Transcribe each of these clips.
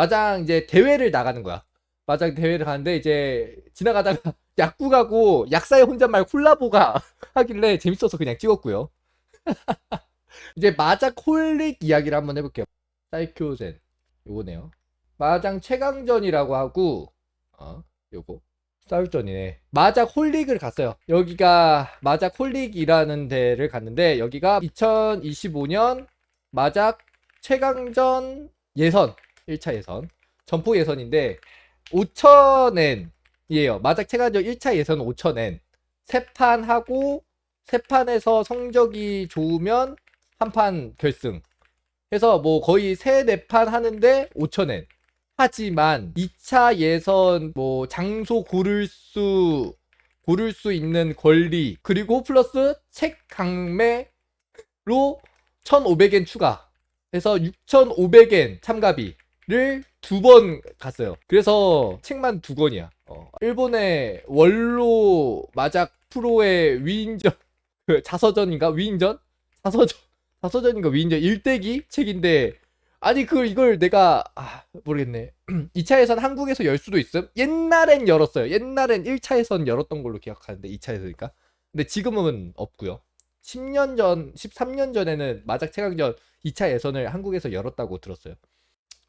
마장 이제 대회를 나가는 거야. 마장 대회를 가는데 이제 지나가다가 약국 가고 약사의 혼잣말 콜라보가 하길래 재밌어서 그냥 찍었고요. 이제 마작 홀릭 이야기를 한번 해볼게요. 사이큐젠 요거네요. 마장 최강전이라고 하고 어 요거 싸울전이네. 마작 홀릭을 갔어요. 여기가 마작 홀릭이라는 데를 갔는데 여기가 2025년 마작 최강전 예선 1차 예선. 점포 예선인데 5천엔이에요. 마작 최강전 1차 예선 5천엔. 세판 하고 세 판에서 성적이 좋으면 한 판 결승. 해서 뭐 거의 세 네 판 하는데 5천엔. 하지만 2차 예선 뭐 장소 고를 수 고를 수 있는 권리 그리고 플러스 책 강매로 1,500엔 추가. 해서 6,500엔 참가비 를 두 번 갔어요. 그래서 책만 두 권이야. 어, 일본의 원로 마작 프로의 위인전 그 자서전인가? 위인전? 자서전 자서전인가 위인전? 일대기 책인데 아니 그 이걸 내가 아 모르겠네. 2차에선 한국에서 열 수도 있음? 옛날엔 열었어요. 옛날엔 1차에선 열었던 걸로 기억하는데 2차에서니까. 근데 지금은 없고요. 10년 전 13년 전에는 마작 최강전 2차 예선을 한국에서 열었다고 들었어요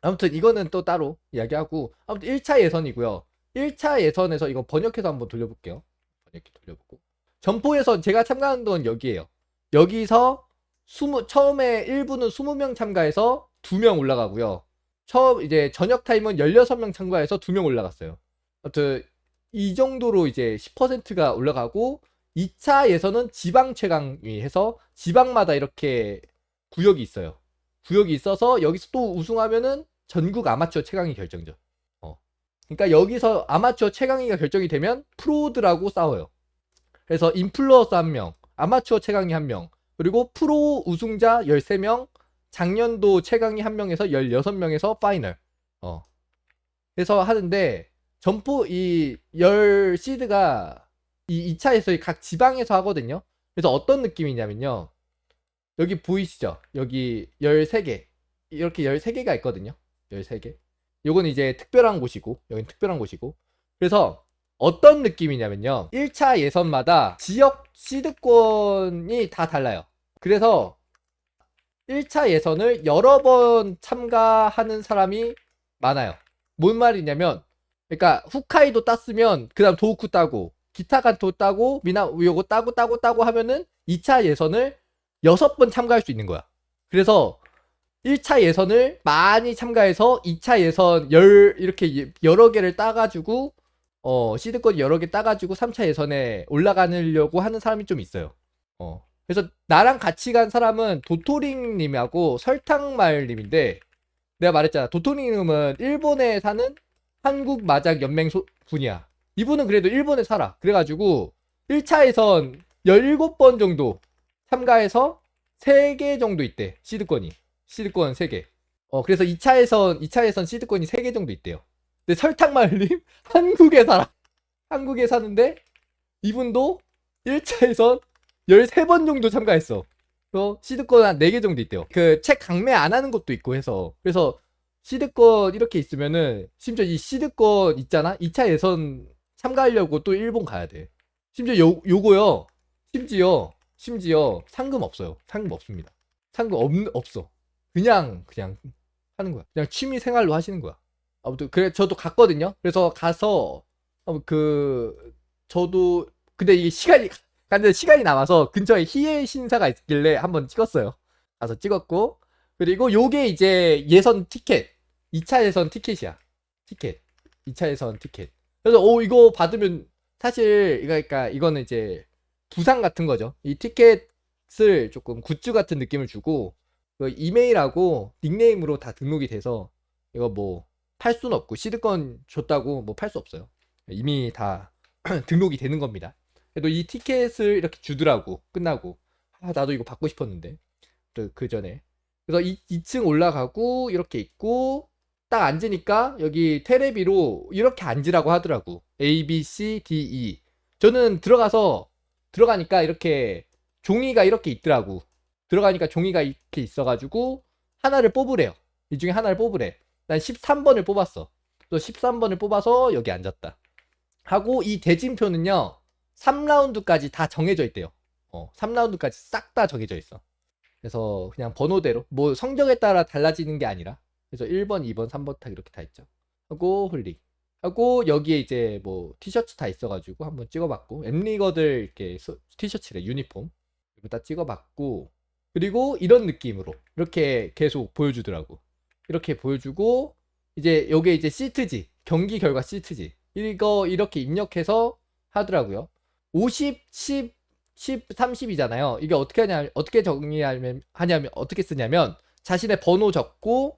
아무튼 이거는 또 따로 이야기하고 아무튼 1차 예선이고요 1차 예선에서 이거 번역해서 한번 돌려볼게요 번역기 돌려보고 점포 예선 제가 참가한 건 여기에요 여기서 20, 처음에 1부는 20명 참가해서 2명 올라가고요. 처음 이제 저녁 타임은 16명 참가해서 2명 올라갔어요. 아무튼 이 정도로 이제 10%가 올라가고 2차 예선은 지방 최강위 해서 지방마다 이렇게 구역이 있어요. 구역이 있어서 여기서 또 우승하면은 전국 아마추어 최강위 결정전. 어. 그러니까 여기서 아마추어 최강위가 결정이 되면 프로들하고 싸워요. 그래서 인플루언서 1명, 아마추어 최강위 1명, 그리고 프로 우승자 13명, 작년도 최강위 1명에서 16명에서 파이널. 어. 그래서 하는데 점포 이 10시드가 이 2차에서 각 지방에서 하거든요. 그래서 어떤 느낌이냐면요. 여기 보이시죠? 여기 13개. 이렇게 13개가 있거든요. 13개. 요건 이제 특별한 곳이고, 여긴 특별한 곳이고. 그래서 어떤 느낌이냐면요. 1차 예선마다 지역 시드권이 다 달라요. 그래서 1차 예선을 여러 번 참가하는 사람이 많아요. 뭔 말이냐면, 그러니까 후카이도 땄으면 그 다음 도우쿠 따고, 기타간토 따고, 미나 요거 따고 따고 따고 하면은 2차 예선을 6번 참가할 수 있는 거야. 그래서 1차 예선을 많이 참가해서 2차 예선 열 이렇게 여러 개를 따가지고 어 시드권 여러 개 따가지고 3차 예선에 올라가려고 하는 사람이 좀 있어요. 어 그래서 나랑 같이 간 사람은 도토링님하고 설탕말님인데 내가 말했잖아. 도토링님은 일본에 사는 한국 마작 연맹 소, 분이야. 이분은 그래도 일본에 살아. 그래가지고 1차 예선 17번 정도 참가해서 3개 정도 있대. 시드권이. 시드권 3개. 어, 그래서 2차 예선, 2차 예선 시드권이 3개 정도 있대요. 근데 설탕말님 한국에 살아. 한국에 사는데 이분도 1차 예선 13번 정도 참가했어. 그래서 시드권 한 4개 정도 있대요. 그 책 강매 안 하는 것도 있고 해서. 그래서 시드권 이렇게 있으면은 심지어 이 시드권 있잖아? 2차 예선 참가하려고 또 일본 가야 돼. 심지어 요, 요거요. 심지어 심지어 상금 없어요. 상금 없습니다. 상금 없, 없어. 그냥 그냥 하는 거야. 그냥 취미 생활로 하시는 거야. 아무튼 그래 저도 갔거든요. 그래서 가서 어, 그 저도 근데 이게 시간이 근데 시간이 남아서 근처에 희애 신사가 있길래 한번 찍었어요. 가서 찍었고 그리고 요게 이제 예선 티켓 2차 예선 티켓이야. 티켓 2차 예선 티켓. 그래서 오 이거 받으면 사실 그러니까 이거는 이제 부상 같은 거죠. 이 티켓을 조금 굿즈 같은 느낌을 주고 그 이메일하고 닉네임으로 다 등록이 돼서 이거 뭐 팔 수는 없고 시드권 줬다고 뭐 팔 수 없어요. 이미 다 등록이 되는 겁니다. 그래도 이 티켓을 이렇게 주더라고 끝나고 아 나도 이거 받고 싶었는데 그, 그 전에 그래서 2, 2층 올라가고 이렇게 있고 딱 앉으니까 여기 테레비로 이렇게 앉으라고 하더라고 A B C D E 저는 들어가서 들어가니까 이렇게 종이가 이렇게 있더라고 들어가니까 종이가 이렇게 있어가지고 하나를 뽑으래요 이 중에 하나를 뽑으래 난 13번을 뽑았어. 또 13번을 뽑아서 여기 앉았다. 하고 이 대진표는요. 3라운드까지 다 정해져 있대요. 어, 3라운드까지 싹 다 정해져 있어. 그래서 그냥 번호대로 뭐 성적에 따라 달라지는 게 아니라 그래서 1번, 2번, 3번 딱 이렇게 다 있죠. 하고 홀릭. 하고 여기에 이제 뭐 티셔츠 다 있어가지고 한번 찍어봤고 엠리거들 이렇게 소- 티셔츠래 유니폼 이거 다 찍어봤고 그리고 이런 느낌으로 이렇게 계속 보여주더라고. 이렇게 보여주고 이제 요게 이제 시트지 경기 결과 시트지 이거 이렇게 입력해서 하더라고요. 50, 10, 10, 30이잖아요. 이게 어떻게 하냐 어떻게 정리하면 하냐면 어떻게 쓰냐면 자신의 번호 적고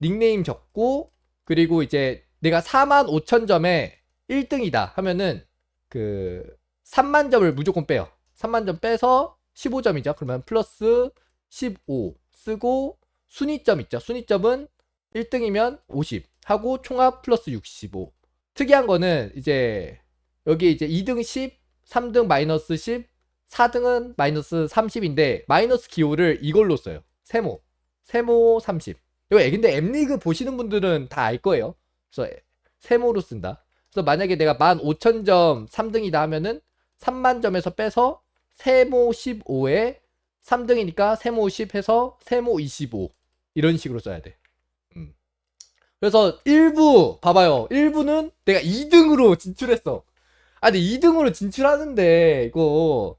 닉네임 적고 그리고 이제 내가 4만 5천 점에 1등이다 하면은 그 3만 점을 무조건 빼요. 3만 점 빼서 15점이죠. 그러면 플러스 15 쓰고 순위점 있죠. 순위점은 1등이면 50 하고 총합 플러스 65. 특이한 거는 이제 여기 이제 2등 10, 3등 마이너스 10, 4등은 마이너스 30인데 마이너스 기호를 이걸로 써요. 세모. 세모 30. 이거 근데 엠리그 보시는 분들은 다 알 거예요. 그래서 세모로 쓴다. 그래서 만약에 내가 15,000점 3등이다 하면은 3만 점에서 빼서 세모 15에 3등이니까 세모 10 해서 세모 25 이런 식으로 써야 돼. 음. 그래서 1부 봐봐요. 1부는 내가 2등으로 진출했어. 아 근데 2등으로 진출하는데 이거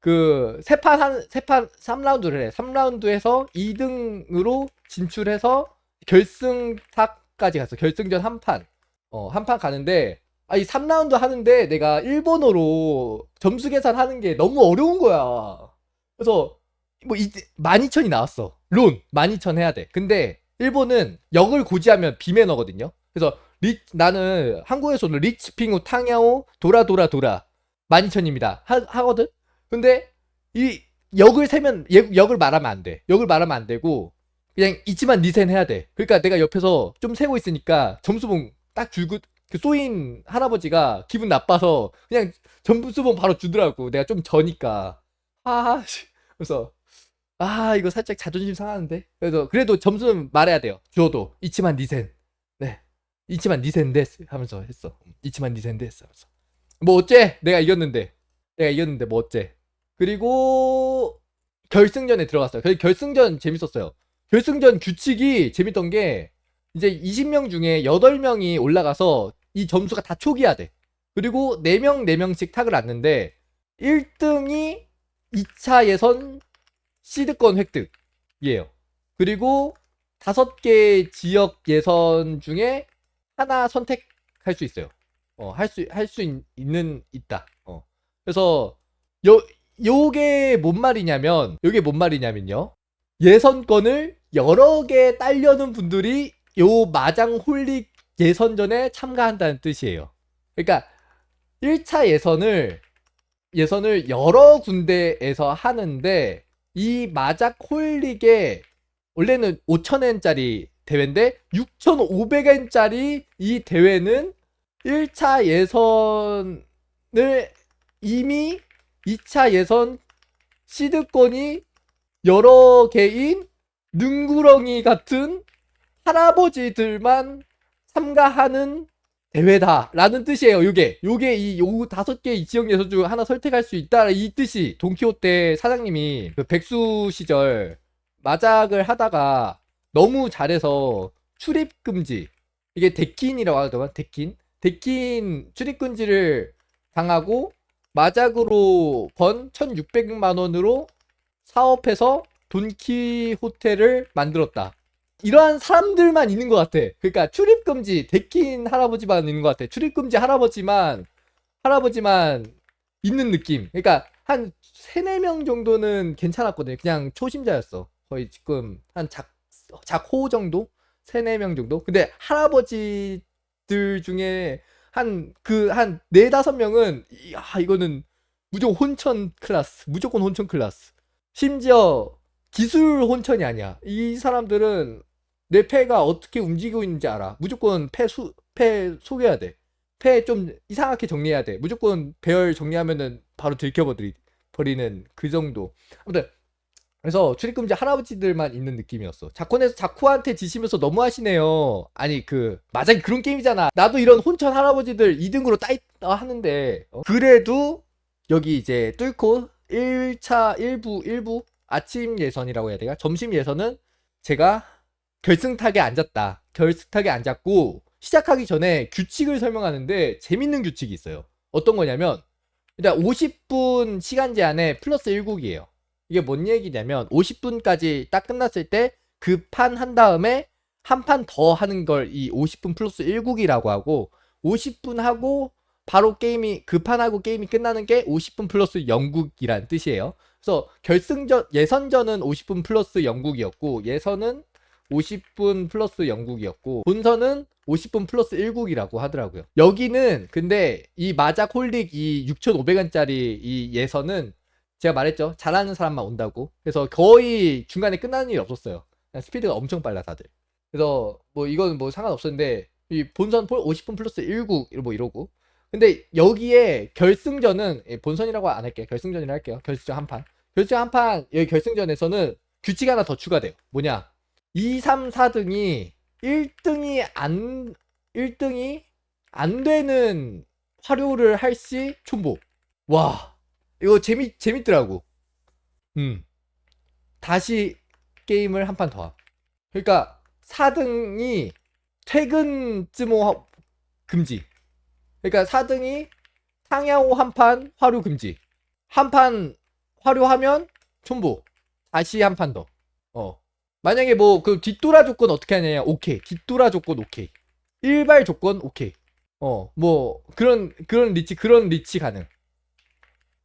그 세판 한 세판 3라운드를 해. 3라운드에서 2등으로 진출해서 결승타 까지 갔어. 결승전 한 판. 어, 한 판 가는데 아, 이 3라운드 하는데 내가 일본어로 점수 계산하는 게 너무 어려운 거야. 그래서 뭐 이제 12,000이 나왔어. 론 12,000 해야 돼. 근데 일본은 역을 고지하면 비매너거든요. 그래서 리, 나는 한국에서는 리치핑우 탕야오 도라 도라 도라 12,000입니다. 하, 하거든. 근데 이 역을 세면 예- 역을 말하면 안 돼. 역을 말하면 안 되고 그냥 있지만 니센 해야 돼. 그러니까 내가 옆에서 좀 세고 있으니까 점수봉 딱 줄고 그 쏘인 할아버지가 기분 나빠서 그냥 점수봉 바로 주더라고. 내가 좀 저니까. 아, 씨. 그래서 아 이거 살짝 자존심 상하는데. 그래서 그래도 점수는 말해야 돼요. 줘도 있지만 니센. 네. 있지만 니센 데스 하면서 했어. 있지만 니센 데스 하면서. 뭐 어째? 내가 이겼는데. 내가 이겼는데 뭐 어째? 그리고 결승전에 들어갔어요. 결- 결승전 재밌었어요. 결승전 규칙이 재밌던 게 이제 20명 중에 8명이 올라가서 이 점수가 다 초기화 돼. 그리고 4명, 4명씩 탁을 앉는데 1등이 2차 예선 시드권 획득이에요. 그리고 5개 지역 예선 중에 하나 선택할 수 있어요. 어, 할 수, 할 수 있는, 있다. 어. 그래서, 요, 요게 뭔 말이냐면, 요게 뭔 말이냐면요. 예선권을 여러 개 딸려는 분들이 요 마장 홀릭 예선전에 참가한다는 뜻이에요. 그러니까 1차 예선을 예선을 여러 군데에서 하는데 이 마작 홀릭에 원래는 5,000엔짜리 대회인데 6,500엔짜리 이 대회는 1차 예선을 이미 2차 예선 시드권이 여러 개인 능구렁이 같은 할아버지들만 참가하는 대회다라는 뜻이에요. 요게 요게 이 요 다섯 개 지역 예선 중 하나 선택할 수 있다 이 뜻이 돈키호테 사장님이 그 백수 시절 마작을 하다가 너무 잘해서 출입 금지 이게 데킨이라고 하더만 데킨 데킨 출입 금지를 당하고 마작으로 번 1,600만 원으로 사업해서 돈키호테를 만들었다. 이러한 사람들만 있는 것 같아. 그러니까 출입금지 데킨 할아버지만 있는 것 같아. 출입금지 할아버지만 할아버지만 있는 느낌. 그러니까 한 세네 명 정도는 괜찮았거든요. 그냥 초심자였어. 거의 지금 한 작 작호 정도? 세네 명 정도? 근데 할아버지들 중에 한 그한 네다섯 명은 야 이거는 무조건 혼천 클래스. 무조건 혼천 클래스. 심지어 기술 혼천이 아니야. 이 사람들은 내 패가 어떻게 움직이고 있는지 알아. 무조건 패 수, 패 속여야 돼. 패좀 이상하게 정리해야 돼. 무조건 배열 정리하면은 바로 들켜버리는 그 정도. 아무튼 그래서 출입금지 할아버지들만 있는 느낌이었어. 자콘에서 자쿠한테 지시면서 너무 하시네요. 아니 그 맞아 그런 게임이잖아. 나도 이런 혼천 할아버지들 2등으로 따있다 하는데 어? 그래도 여기 이제 뚫고 1차 1부 1부 아침 예선이라고 해야 되나? 점심 예선은 제가 결승탁에 앉았다. 결승탁에 앉았고 시작하기 전에 규칙을 설명하는데 재밌는 규칙이 있어요. 어떤 거냐면 일단 50분 시간 제한에 플러스 1국이에요. 이게 뭔 얘기냐면 50분까지 딱 끝났을 때 그 판 한 다음에 한 판 더 하는 걸 이 50분 플러스 1국이라고 하고 50분 하고 바로 게임이 그 판하고 게임이 끝나는 게 50분 플러스 0국이란 뜻이에요. 그래서 결승전 예선전은 50분 플러스 0국이었고 예선은 50분 플러스 0국이었고 본선은 50분 플러스 1국이라고 하더라고요. 여기는 근데 이 마작 홀릭 이 6,500원짜리 이 예선은 제가 말했죠. 잘하는 사람만 온다고. 그래서 거의 중간에 끝나는 일이 없었어요. 스피드가 엄청 빨라 다들. 그래서 뭐 이건 뭐 상관없었는데 이 본선 폴 50분 플러스 1국 뭐 이러고. 근데 여기에 결승전은 예, 본선이라고 안 할게요. 결승전이라 할게요. 결승전 한 판. 결승전 한 판 여기 결승전에서는 규칙 하나 더 추가돼요. 뭐냐? 2, 3, 4등이 1등이 안 1등이 안 되는 화료를 할 시 촌보. 와. 이거 재미 재밌더라고. 음. 다시 게임을 한 판 더. 함. 그러니까 4등이 퇴근쯤 호 금지. 그러니까 4등이 상야호 한판 화료 금지. 한 판 화료하면 촌보. 다시 한 판 더. 어. 만약에 뭐 그 뒷돌아 조건 어떻게 하냐? 오케이. 뒷돌아 조건 오케이. 일발 조건 오케이. 어. 뭐 그런 그런 리치 그런 리치 가능.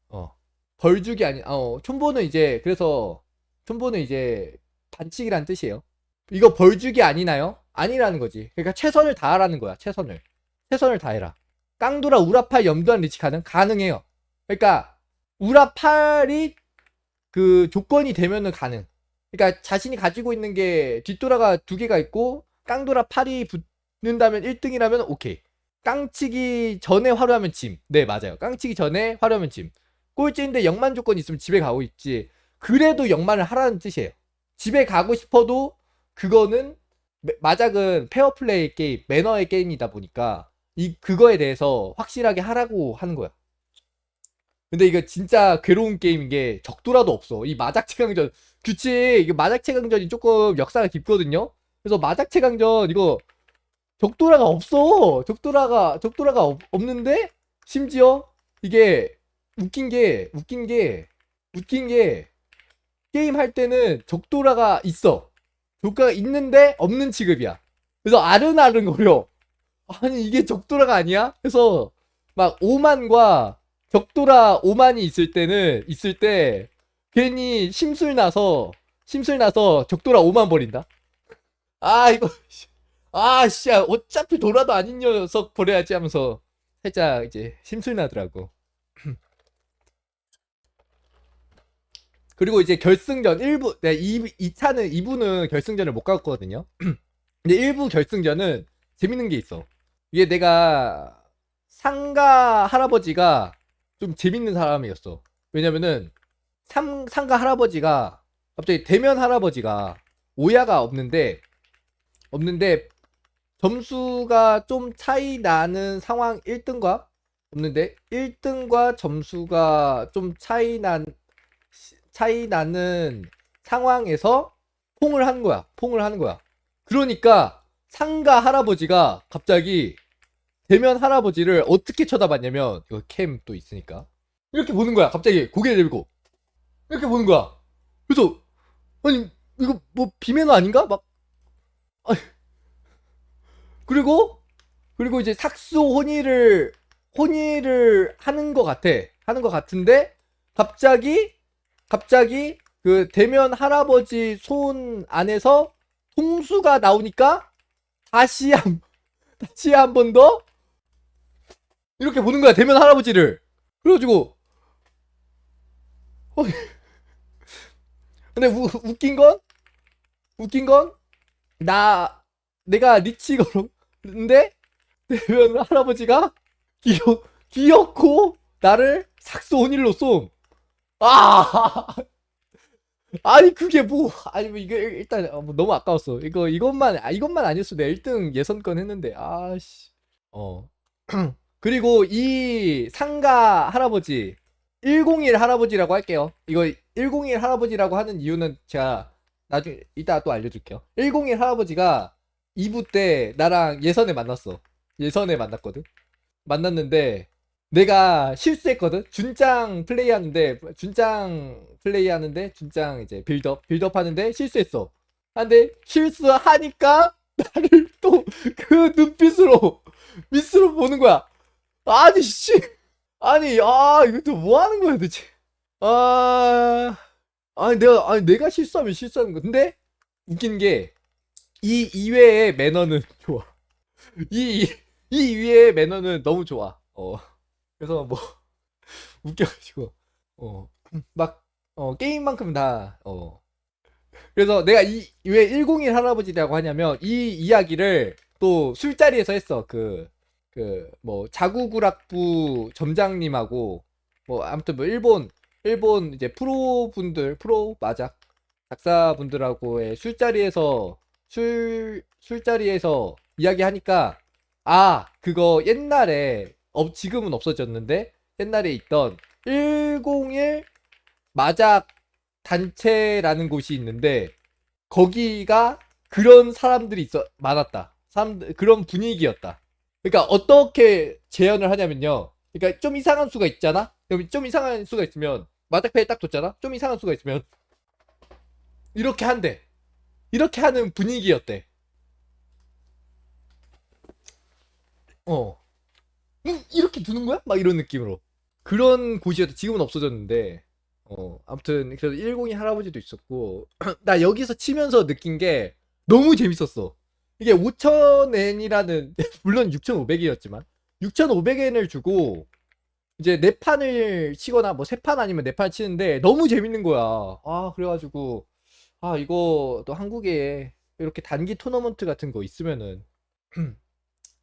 어. 벌주기 아니 어 촌보는 이제 그래서 촌보는 이제 반칙이란 뜻이에요. 이거 벌주기 아니나요? 아니라는 거지. 그러니까 최선을 다하라는 거야. 최선을. 최선을 다해라. 깡도라 우라팔 염두한 리치 가능? 가능해요. 그러니까 우라팔이 그 조건이 되면은 가능. 그러니까 자신이 가지고 있는 게 뒷돌아가 두 개가 있고 깡도라 팔이 붙는다면 1등이라면 오케이. 깡치기 전에 화려하면 짐. 네, 맞아요. 깡치기 전에 화려하면 짐. 꼴찌인데 영만 조건 있으면 집에 가고 있지. 그래도 영만을 하라는 뜻이에요. 집에 가고 싶어도 그거는 매- 마작은 페어플레이 게임, 매너의 게임이다 보니까 이 그거에 대해서 확실하게 하라고 하는 거야. 근데 이거 진짜 괴로운 게임인 게 적도라도 없어. 이 마작 최강전 규칙 이게 마작 최강전이 조금 역사가 깊거든요. 그래서 마작 최강전 이거 적도라가 없어. 적도라가 적도라가 없, 없는데 심지어 이게 웃긴 게 웃긴 게 웃긴 게 게임 할 때는 적도라가 있어. 조가가 있는데 없는 취급이야. 그래서 아른아른 거려. 아니 이게 적도라가 아니야? 그래서 막 오만과 적도라 오만이 있을 때는 있을 때 괜히 심술 나서 심술 나서 적도라 오만 버린다. 아 이거 아 씨, 어차피 돌아도 아닌 녀석 버려야지 하면서 살짝 이제 심술 나더라고. 그리고 이제 결승전 1부, 네, 2, 2차는 2부는 결승전을 못 갔거든요. 근데 1부 결승전은 재밌는 게 있어. 이게 내가 상가 할아버지가 좀 재밌는 사람이었어. 왜냐면은 삼, 상가 할아버지가 갑자기 대면 할아버지가 오야가 없는데 없는데 점수가 좀 차이 나는 상황 1등과 없는데 1등과 점수가 좀 차이 난 차이 나는 상황에서 퐁을 하는 거야. 퐁을 하는 거야. 그러니까 상가 할아버지가 갑자기 대면 할아버지를 어떻게 쳐다봤냐면 이거 캠 또 있으니까 이렇게 보는 거야. 갑자기 고개를 들고 이렇게 보는 거야. 그래서 아니 이거 뭐 비매너 아닌가? 막 아니, 그리고 그리고 이제 삭수 혼의를 혼의를 하는 것 같아. 하는 것 같은데 갑자기 갑자기 그 대면 할아버지 손 안에서 통수가 나오니까 다시 한 다시 한 번 더 이렇게 보는 거야 대면 할아버지를 그래가지고 어, 근데 우, 웃긴 건 웃긴 건 나 내가 리치 걸었는데 대면 할아버지가 귀여 귀엽고 나를 삭스 온일로 쏨 아 아니 그게 뭐 아니 뭐 이거 일- 일단 어, 뭐 너무 아까웠어. 이거 이것만 아 이것만 아니었어. 내가 1등 예선권 했는데 아씨. 어. 그리고 이 상가 할아버지 101 할아버지라고 할게요. 이거 101 할아버지라고 하는 이유는 제가 나중에 이따 또 알려줄게요. 101 할아버지가 2부 때 나랑 예선에 만났어. 예선에 만났거든. 만났는데 내가 실수했거든. 준짱 플레이하는데 준짱 플레이하는데 준짱 이제 빌드업 빌드업 하는데 실수했어. 근데 실수하니까 나를 또 그 눈빛으로 미스로 보는 거야. 아니 씨. 아니 아 이것도 뭐 하는 거야 도대체. 아 아니 내가 아니 내가 실수하면 실수하는 거. 근데 웃긴 게 이 이외의 매너는 좋아. 이, 이 이외의 매너는 너무 좋아. 어. 그래서 뭐, 웃겨가지고, 어. 막, 어, 게임만큼 다, 어. 그래서 내가 이, 왜 101 할아버지라고 하냐면, 이 이야기를 또 술자리에서 했어. 그, 그, 뭐, 자구구락부 점장님하고, 뭐, 아무튼 뭐, 일본, 일본 이제 프로 분들, 프로, 맞아. 작사 분들하고의 술자리에서 술 술자리에서 이야기하니까 아 그거 옛날에 어, 지금은 없어졌는데 옛날에 있던 101 마작 단체라는 곳이 있는데 거기가 그런 사람들이 있어 많았다. 사람 그런 분위기였다. 그러니까 어떻게 재현을 하냐면요. 그러니까 좀 이상한 수가 있잖아. 그럼 좀 이상한 수가 있으면 마작패에 딱 뒀잖아. 좀 이상한 수가 있으면 이렇게 한대. 이렇게 하는 분위기였대. 어. 응, 이렇게 두는 거야? 막 이런 느낌으로. 그런 곳이었다. 지금은 없어졌는데. 어, 아무튼 그래서 102 할아버지도 있었고 나 여기서 치면서 느낀 게 너무 재밌었어. 이게 5,000엔이라는 물론 6,500이었지만 6,500엔을 주고 이제 네 판을 치거나 뭐 세 판 아니면 네 판 치는데 너무 재밌는 거야. 아, 그래가지고 아, 이거 또 한국에 이렇게 단기 토너먼트 같은 거 있으면은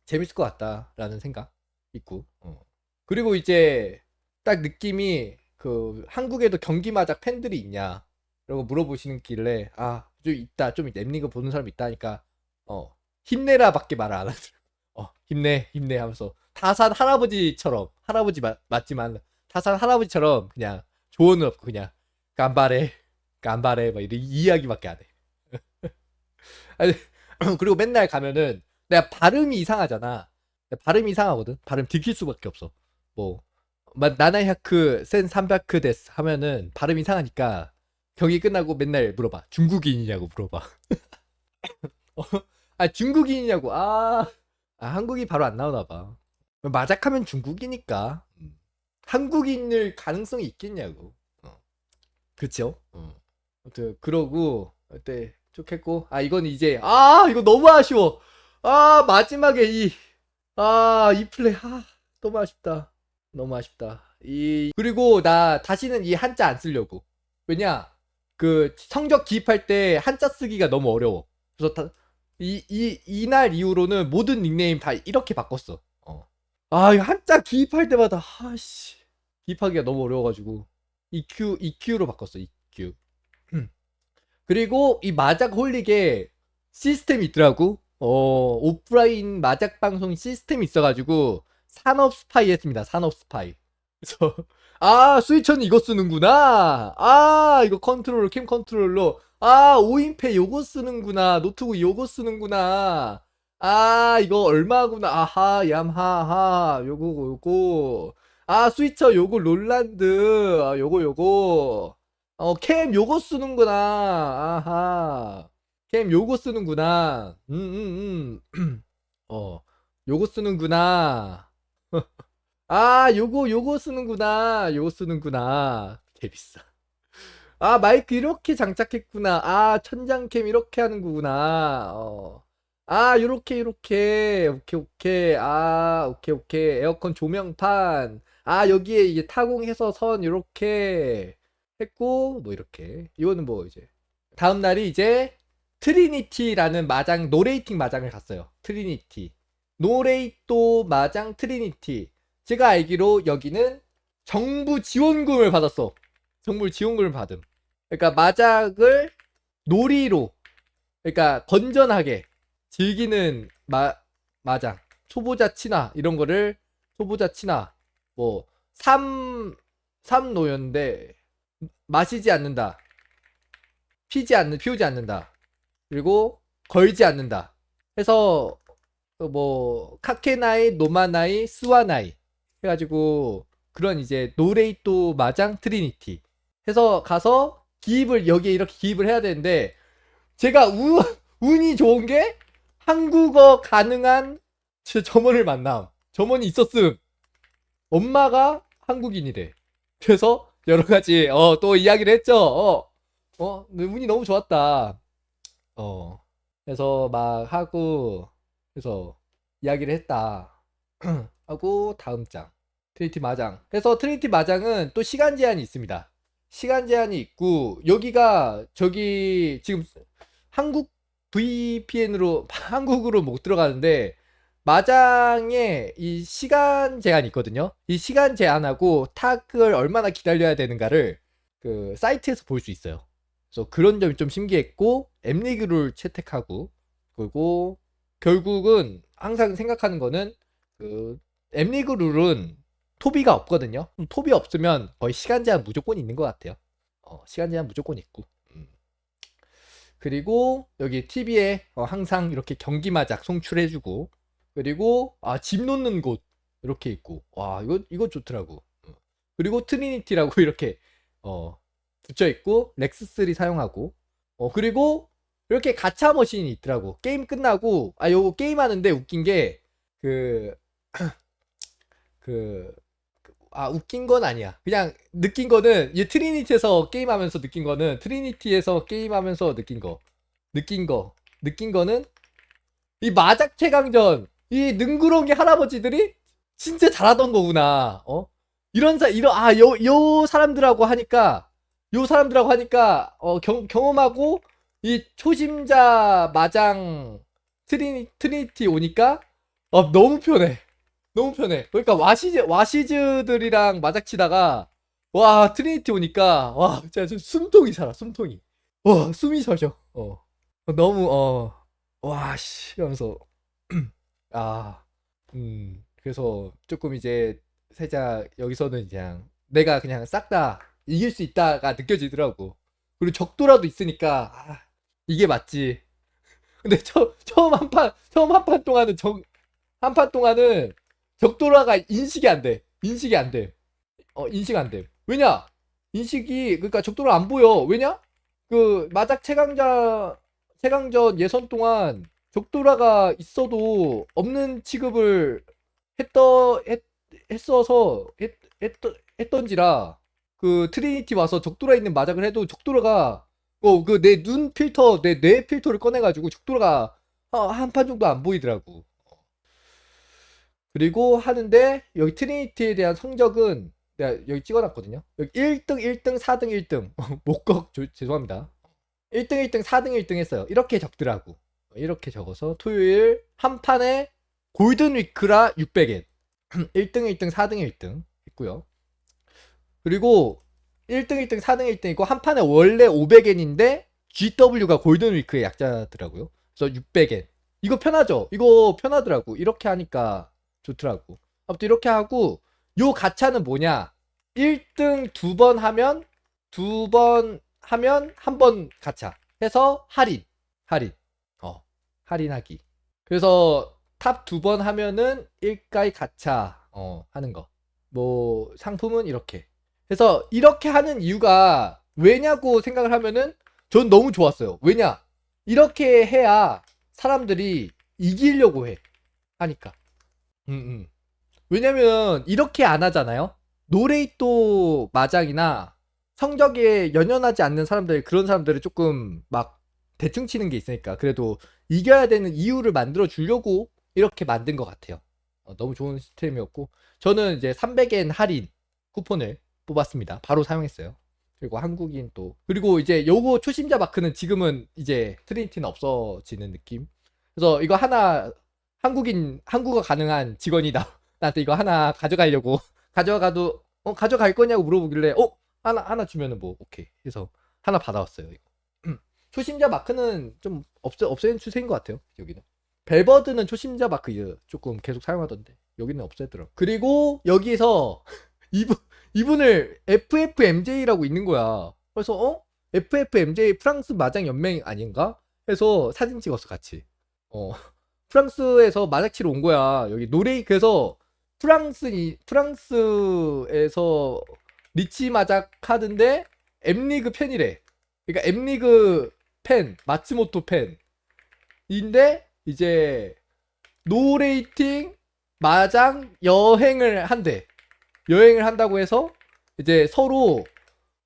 재밌을 것 같다라는 생각 있고. 어. 그리고 이제 딱 느낌이 그 한국에도 경기마작 팬들이 있냐? 라고 물어보시는 길래 아, 좀 있다. 좀 랩리그 보는 사람 있다니까 어, 힘내라밖에 말안 하더라고. 어, 힘내, 힘내 하면서 다산 할아버지처럼 할아버지 맞, 맞지만 다산 할아버지처럼 그냥 조언은 없고 그냥 깜바레 깜바레 막 이런 이야기밖에 안 해. 아니, 그리고 맨날 가면은 내가 발음이 이상하잖아. 발음이 이상하거든. 발음 들킬 수밖에 없어. 뭐 마- 나나야크 센 삼바크 데스 하면은 발음 이상하니까 경기 끝나고 맨날 물어봐. 중국인이냐고 물어봐. 어, 아 중국인이냐고. 아, 아, 한국이 바로 안 나오나 봐. 마작하면 중국이니까. 음. 한국인일 가능성이 있겠냐고. 어. 그쵸? 어. 아무튼 그러고 그때 쭉 했고 아 이건 이제 아 이거 너무 아쉬워 아 마지막에 이 아 이 플레이 아 너무 아쉽다 너무 아쉽다 이 그리고 나 다시는 이 한자 안 쓰려고 왜냐 그 성적 기입할 때 한자 쓰기가 너무 어려워 그래서 다, 이, 이, 이날 이후로는 모든 닉네임 다 이렇게 바꿨어 어. 아 이거 한자 기입할 때마다 아씨 기입하기가 너무 어려워가지고 EQ EQ로 바꿨어 EQ 그리고 이 마작 홀릭에 시스템이 있더라고. 어, 오프라인 마작 방송 시스템이 있어가지고 산업 스파이 했습니다. 산업 스파이. 그래서 아 스위처는 이거 쓰는구나. 아 이거 컨트롤러 캠 컨트롤러. 아 오인페 요거 쓰는구나. 노트북 요거 쓰는구나. 아 이거 얼마구나. 아하 얌하하 요거 요거. 아 스위처 요거 롤란드. 아, 요거 요거. 어, 캠 요거 쓰는구나. 아하. 캠 요거 쓰는구나. 음, 음, 음. 어, 요거 쓰는구나. 아, 요거, 요거 쓰는구나. 요거 쓰는구나. 개 비싸. 아, 마이크 이렇게 장착했구나. 아, 천장캠 이렇게 하는 거구나. 어. 아, 요렇게, 요렇게. 오케이, 오케이. 아, 오케이, 오케이. 에어컨 조명판. 아, 여기에 이제 타공해서 선 요렇게. 했고 뭐 이렇게 이거는 뭐 이제 다음 날이 이제 트리니티라는 마장 노레이팅 마장을 갔어요 트리니티 노레이토 마장 트리니티 제가 알기로 여기는 정부 지원금을 받았어 정부 지원금을 받음 그러니까 마작을 놀이로 그러니까 건전하게 즐기는 마 마장 초보자 친화 이런 거를 초보자 친화 뭐 삼 삼노였는데 마시지 않는다 피지 않는 피우지 않는다 그리고 걸지 않는다 해서 그뭐 카케나이 노마나이 스와나이 해가지고 그런 이제 노레이토 마장 트리니티 해서 가서 기입을 여기에 이렇게 기입을 해야 되는데 제가 우, 운이 좋은 게 한국어 가능한 제 점원을 만남. 점원이 있었음. 엄마가 한국인이래. 그래서 여러 가지 어 또 이야기를 했죠. 어, 어 운이 너무 좋았다. 어 그래서 막 하고 그래서 이야기를 했다. 하고 다음 장. 트리니티 마장. 그래서 트리니티 마장은 또 시간 제한이 있습니다 시간 제한이 있고 여기가 저기 지금 한국 VPN으로 한국으로 못 들어가는데 마장에 이 시간 제한이 있거든요. 이 시간 제한하고 탁을 얼마나 기다려야 되는가를 그 사이트에서 볼 수 있어요. 그래서 그런 점이 좀 신기했고 엠리그 를 채택하고 그리고 결국은 항상 생각하는 거는 그 엠리그 룰은 토비가 없거든요. 토비 없으면 거의 시간 제한 무조건 있는 것 같아요. 어, 시간 제한 무조건 있고. 음. 그리고 여기 TV에 항상 이렇게 경기마작 송출해주고 그리고 아 집 놓는 곳 이렇게 있고 와 이거 이거 좋더라고. 어. 그리고 트리니티라고 이렇게 어 붙여 있고 렉스3 사용하고 어 그리고 이렇게 가차 머신이 있더라고. 게임 끝나고 아 요거 게임 하는데 웃긴 게그 그, 아, 웃긴 건 아니야. 그냥 느낀 거는, 이 트리니티에서 게임하면서 느낀 거는, 트리니티에서 게임하면서 느낀 거. 느낀 거. 느낀 거는, 이 마작 최강전, 이 능구렁이 할아버지들이 진짜 잘하던 거구나. 어? 이런 사, 이런, 아, 요, 요 사람들하고 하니까, 요 사람들하고 하니까, 어, 경, 경험하고, 이 초심자 마장 트리니, 트리니티 오니까, 어, 너무 편해. 너무 편해. 그러니까 와시즈 와시즈들이랑 마작치다가 와 트리니티 오니까 와 진짜 좀 숨통이 살아 숨통이. 와 숨이 쉬셔. 어 너무 어 와씨 하면서 아 음 그래서 조금 이제 살짝 여기서는 그냥 내가 그냥 싹 다 이길 수 있다가 느껴지더라고. 그리고 적도라도 있으니까 아, 이게 맞지. 근데 처, 처음 한 판 처음 한 판 동안은 정 한 판 동안은 적도라가 인식이 안 돼. 인식이 안 돼. 어, 인식 안 돼. 왜냐? 인식이, 그러니까 적도라 안 보여. 왜냐? 그, 마작 최강자, 최강전 예선 동안 적도라가 있어도 없는 취급을 했더, 했, 했어서, 했, 했, 했던지라, 그 트리니티 와서 적도라 있는 마작을 해도 적도라가, 어, 그 내 눈 필터, 내 뇌 필터를 꺼내가지고 적도라가 한 판 정도 안 보이더라고. 그리고 하는데 여기 트리니티에 대한 성적은 내가 여기 찍어놨거든요. 여기 1등, 1등, 4등, 1등. 못걱 죄송합니다. 1등, 1등, 4등, 1등 했어요. 이렇게 적더라고. 이렇게 적어서 토요일 한 판에 골든 위크라 600엔. 1등, 1등, 4등, 1등 있고요. 그리고 1등, 1등, 4등, 1등 있고 한 판에 원래 500엔인데 GW가 골든 위크의 약자더라고요. 그래서 600엔. 이거 편하죠? 이거 편하더라고. 이렇게 하니까 좋더라고. 아무튼 이렇게 하고 요 가차는 뭐냐? 1등 두 번 하면 두 번 하면 한 번 가차. 해서 할인. 할인. 어 할인하기. 그래서 탑 두 번 하면은 1가이 가차 어 하는 거. 뭐 상품은 이렇게. 그래서 이렇게 하는 이유가 왜냐고 생각을 하면은 전 너무 좋았어요. 왜냐? 이렇게 해야 사람들이 이기려고 해. 하니까 음, 음. 왜냐면 이렇게 안 하잖아요. 노레이토 마장이나 성적에 연연하지 않는 사람들 그런 사람들을 조금 막 대충 치는 게 있으니까 그래도 이겨야 되는 이유를 만들어 주려고 이렇게 만든 것 같아요. 어, 너무 좋은 시스템이었고 저는 이제 300엔 할인 쿠폰을 뽑았습니다. 바로 사용했어요. 그리고 한국인 또 그리고 이제 요거 초심자 마크는 지금은 이제 트리니티는 없어지는 느낌. 그래서 이거 하나 한국인 한국어 가능한 직원이다. 나한테 이거 하나 가져가려고 가져가도 어 가져갈 거냐고 물어보길래 어 하나 하나 주면은 뭐 오케이 해서 하나 받아왔어요. 이거. 초심자 마크는 좀 없애 없애는 추세인 것 같아요. 여기는 벨버드는 초심자 마크 조금 계속 사용하던데 여기는 없애더라. 그리고 여기서 이분 이분을 FFMJ라고 있는 거야. 그래서 어 FFMJ 프랑스 마장 연맹 아닌가? 해서 사진 찍었어 같이. 어 프랑스에서 마작 치러 온 거야. 여기 노레이 그래서 프랑스 프랑스에서 리치 마작 카드인데 M리그 팬이래. 그러니까 M리그 팬, 마츠모토 팬인데 이제 노레이팅 마장 여행을 한대. 여행을 한다고 해서 이제 서로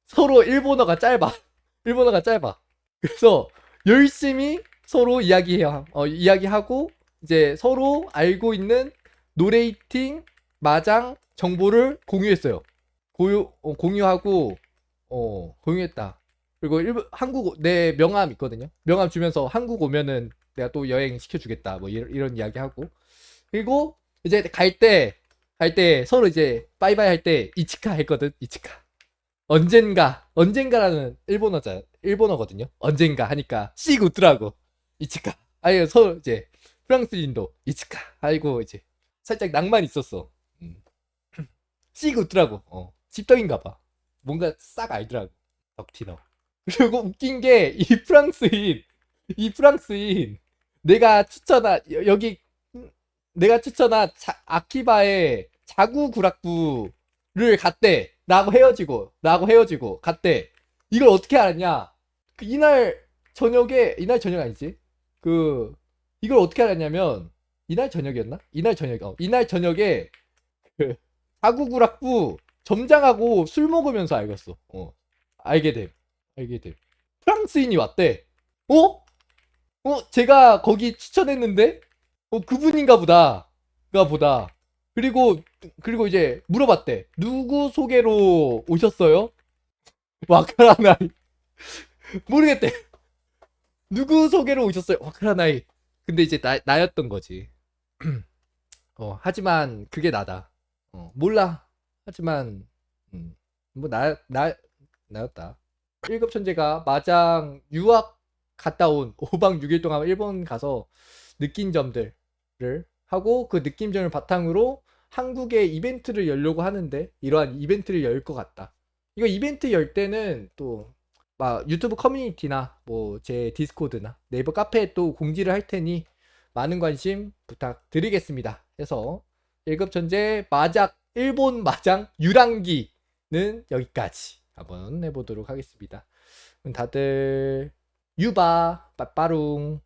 서로 일본어가 짧아. 일본어가 짧아. 그래서 열심히 서로 이야기해요. 어, 이야기하고 이제 서로 알고 있는 노레이팅 마장 정보를 공유했어요. 고유 어, 공유하고 어 공유했다. 그리고 일본 한국 내 명함 있거든요. 명함 주면서 한국 오면은 내가 또 여행 시켜주겠다. 뭐 이런, 이런 이야기 하고 그리고 이제 갈 때 갈 때 서로 이제 빠이빠이 할 때 이치카 했거든. 이치카. 언젠가 언젠가라는 일본어자 일본어거든요. 언젠가 하니까 씩 웃더라고. 이치카. 아니 서로 이제 프랑스인도 이치카. 아이고 이제 살짝 낭만 있었어. 음. 씩 웃더라고. 어. 집덕인가 봐. 뭔가 싹 알더라고. 덕티너. 그리고 웃긴 게 이 프랑스인 이 프랑스인 내가 추천한 여- 여기 음, 내가 추천한 자- 아키바의 자구 구락부를 갔대. 나하고 헤어지고 나하고 헤어지고 갔대. 이걸 어떻게 알았냐? 그 이날 저녁에 이날 저녁 아니지? 그 이걸 어떻게 알았냐면 이날 저녁이었나? 이날 저녁 어 이날 저녁에 그 자구 구락부 점장하고 술 먹으면서 알겠어. 어 알게 됨. 알게 됨. 프랑스인이 왔대. 어? 어, 제가 거기 추천했는데? 어, 그분인가 보다. 가 보다. 그리고, 그리고 이제 물어봤대. 누구 소개로 오셨어요? 와카라나이. 모르겠대. 누구 소개로 오셨어요? 와카라나이. 근데 이제 나, 나였던 거지. 어, 하지만 그게 나다. 어, 몰라. 하지만, 음, 뭐, 나, 나, 나였다. 1급 천재가 마장 유학 갔다 온 5박 6일 동안 일본 가서 느낀 점들을 하고 그 느낀 점을 바탕으로 한국에 이벤트를 열려고 하는데 이러한 이벤트를 열 것 같다. 이거 이벤트 열 때는 또 막 유튜브 커뮤니티나 뭐 제 디스코드나 네이버 카페에 또 공지를 할 테니 많은 관심 부탁드리겠습니다. 해서 1급 천재 마작 일본 마장 유랑기는 여기까지 한번 해보도록 하겠습니다. 다들 유바 빠빠룽